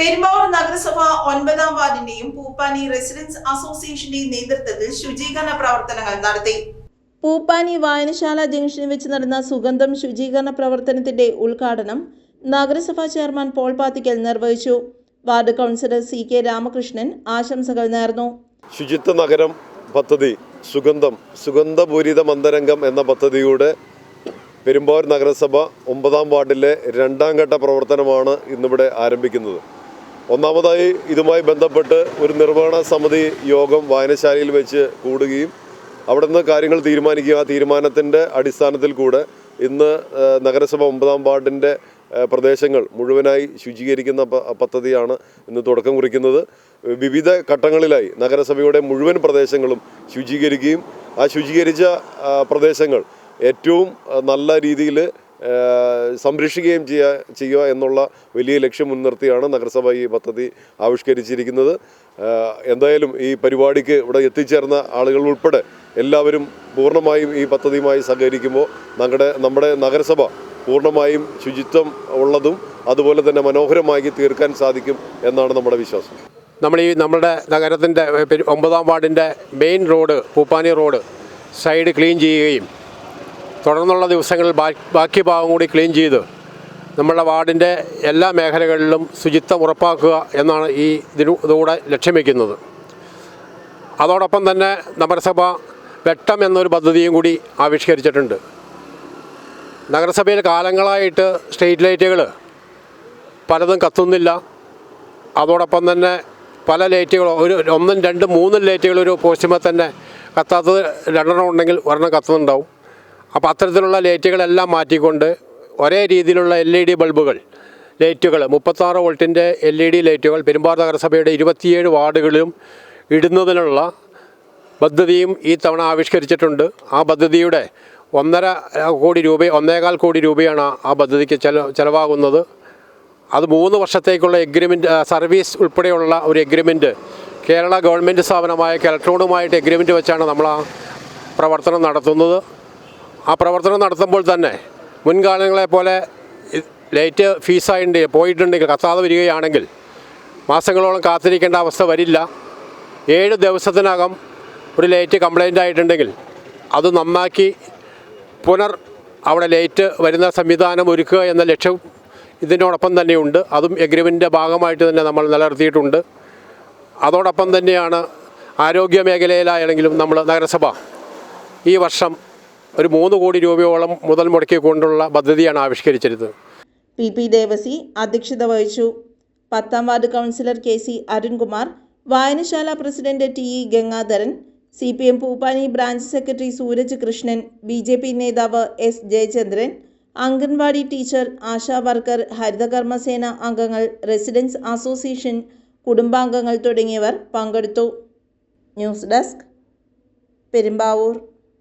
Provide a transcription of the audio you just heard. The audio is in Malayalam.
പെരുമ്പാവൂർ നഗരസഭ ഒൻപതാം വാർഡിന്റെയും പൂപ്പാനി റെസിഡൻസ് അസോസിയേഷന്റെയും നേതൃത്വത്തിൽ ശുചീകരണ പ്രവർത്തനങ്ങൾ നടത്തി. പൂപ്പാനി വായനശാല ജംഗ്ഷനിൽ വെച്ച് നടന്ന സുഗന്ധം ശുചീകരണ പ്രവർത്തനത്തിന്റെ ഉദ്ഘാടനം നഗരസഭാ ചെയർമാൻ പോൾ പാത്തിക്കൽ നിർവഹിച്ചു. Ward councillor C K Ramakrishnan ആശംസകൾ നേർന്നു. ശുചിത്വ നഗരം പദ്ധതി സുഗന്ധം സുഗന്ധപൂരിത മന്ദരംഗം എന്ന പദ്ധതിയുടെ പെരുമ്പാവൂർ നഗരസഭ ഒമ്പതാം വാർഡിലെ രണ്ടാം ഘട്ട പ്രവർത്തനമാണ് ഇന്നിവിടെ ആരംഭിക്കുന്നത്. ഒന്നാമതായി ഇതുമായി ബന്ധപ്പെട്ട് ഒരു നിർവഹണ സമിതി യോഗം വായനശാലയിൽ വെച്ച് കൂടുകയും അവിടെ നിന്ന് കാര്യങ്ങൾ തീരുമാനിക്കുക. ആ തീരുമാനത്തിന്റെ അടിസ്ഥാനത്തിൽ കൂടെ ഇന്ന് നഗരസഭ ഒമ്പതാം വാർഡിന്റെ പ്രദേശങ്ങൾ മുഴുവനായി ശുചീകരിക്കുന്ന പദ്ധതിയാണ് ഇന്ന് തുടക്കം കുറിക്കുന്നത്. വിവിധ ഘട്ടങ്ങളിലായി നഗരസഭയുടെ മുഴുവൻ പ്രദേശങ്ങളും ശുചീകരിക്കുകയും ആ ശുചീകരിച്ച പ്രദേശങ്ങൾ ഏറ്റവും നല്ല രീതിയിൽ സംരക്ഷിക്കുകയും ചെയ്യുക ചെയ്യുക എന്നുള്ള വലിയ ലക്ഷ്യം മുൻനിർത്തിയാണ് നഗരസഭ ഈ പദ്ധതി ആവിഷ്കരിച്ചിരിക്കുന്നത്. എന്തായാലും ഈ പരിപാടിക്ക് ഇവിടെ എത്തിച്ചേർന്ന ആളുകൾ ഉൾപ്പെടെ എല്ലാവരും പൂർണമായും ഈ പദ്ധതിയുമായി സഹകരിക്കുമ്പോൾ നമ്മുടെ നമ്മുടെ നഗരസഭ പൂർണമായും ശുചിത്വം ഉള്ളതും അതുപോലെ തന്നെ മനോഹരമാക്കി തീർക്കാൻ സാധിക്കും എന്നാണ് നമ്മുടെ വിശ്വാസം. നമ്മൾ ഈ നമ്മുടെ നഗരത്തിന്റെ ഒമ്പതാം വാർഡിന്റെ main road Poopani road side clean ചെയ്യുകയും തുടർന്നുള്ള ദിവസങ്ങളിൽ ബാക്കി ഭാഗം കൂടി ക്ലീൻ ചെയ്ത് നമ്മുടെ വാർഡിന്റെ എല്ലാ മേഖലകളിലും ശുചിത്വം ഉറപ്പാക്കുക എന്നാണ് ഈ ഇതുകൂടെ ലക്ഷ്യം വയ്ക്കുന്നത് അതോടൊപ്പം തന്നെ നഗരസഭ വെട്ടം എന്നൊരു പദ്ധതിയും കൂടി ആവിഷ്കരിച്ചിട്ടുണ്ട്. നഗരസഭയിൽ കാലങ്ങളായിട്ട് സ്ട്രീറ്റ് ലൈറ്റുകൾ പലതും കത്തുന്നില്ല. അതോടൊപ്പം തന്നെ പല ലൈറ്റുകളോ ഒരു ഒന്നും രണ്ടും മൂന്നും ലൈറ്റുകൾ ഒരു പോസ്റ്റുമ്പോൾ തന്നെ കത്താത്തത് രണ്ടെണ്ണം ഉണ്ടെങ്കിൽ ഒരെണ്ണം കത്തുന്നുണ്ടാവും. അപ്പോൾ അത്തരത്തിലുള്ള ലൈറ്റുകളെല്ലാം മാറ്റിക്കൊണ്ട് ഒരേ രീതിയിലുള്ള എൽ ഇ ഡി ബൾബുകൾ ലൈറ്റുകൾ മുപ്പത്താറ് വോൾട്ടിന്റെ എൽ ഇ ഡി ലൈറ്റുകൾ പെരുമ്പാറ നഗരസഭയുടെ ഇരുപത്തിയേഴ് വാർഡുകളിലും ഇടുന്നതിനുള്ള പദ്ധതിയും ഈ തവണ ആവിഷ്കരിച്ചിട്ടുണ്ട്. ആ പദ്ധതിയുടെ ഒന്നര കോടി രൂപ ഒന്നേകാൽ കോടി രൂപയാണ് ആ പദ്ധതിക്ക് ചെല ചിലവാകുന്നത്. അത് മൂന്ന് വർഷത്തേക്കുള്ള എഗ്രിമെന്റ് സർവീസ് ഉൾപ്പെടെയുള്ള ഒരു എഗ്രിമെന്റ് കേരള ഗവൺമെന്റ് സ്ഥാപനമായ കെൽട്രോണുമായിട്ട് എഗ്രിമെന്റ് വെച്ചാണ് നമ്മൾ ആ പ്രവർത്തനം നടത്തുന്നത്. ആ പ്രവർത്തനം നടത്തുമ്പോൾ തന്നെ മുൻകാലങ്ങളെ പോലെ ലേറ്റ് ലൈറ്റ് ഫീസായിട്ട് പോയിട്ടുണ്ടെങ്കിൽ കത്താതെ വരികയാണെങ്കിൽ മാസങ്ങളോളം കാത്തിരിക്കേണ്ട അവസ്ഥ വരില്ല. ഏഴ് ദിവസത്തിനകം ഒരു ലേറ്റ് കംപ്ലൈന്റ് ആയിട്ടുണ്ടെങ്കിൽ അത് നന്നാക്കി പുനർ അവിടെ ലേറ്റ് വരുന്ന സംവിധാനം ഒരുക്കുക എന്ന ലക്ഷ്യം ഇതിനോടൊപ്പം തന്നെയുണ്ട്. അതും എഗ്രിമെന്റിന്റെ ഭാഗമായിട്ട് തന്നെ നമ്മൾ നിലനിർത്തിയിട്ടുണ്ട്. അതോടൊപ്പം തന്നെയാണ് ആരോഗ്യ മേഖലയിലായാണെങ്കിലും നമ്മൾ നഗരസഭ ഈ വർഷം ഒരു മൂന്ന് കോടി രൂപയോളം മുതൽ മുടക്കിക്കൊണ്ടുള്ള പദ്ധതിയാണ് ആവിഷ്കരിച്ചിരുന്നത്. പി പി ദേവസി അധ്യക്ഷത വഹിച്ചു. പത്താം ward councillor K C Arunkumar വായനശാല president T E Gangadharan C P M Poopani branch secretary Sooraj Krishnan B J P നേതാവ് S Jayachandran anganwadi teacher Asha worker ഹരിതകർമ്മസേന അംഗങ്ങൾ റെസിഡൻസ് അസോസിയേഷൻ കുടുംബാംഗങ്ങൾ തുടങ്ങിയവർ പങ്കെടുത്തു. News desk Perumbavoor.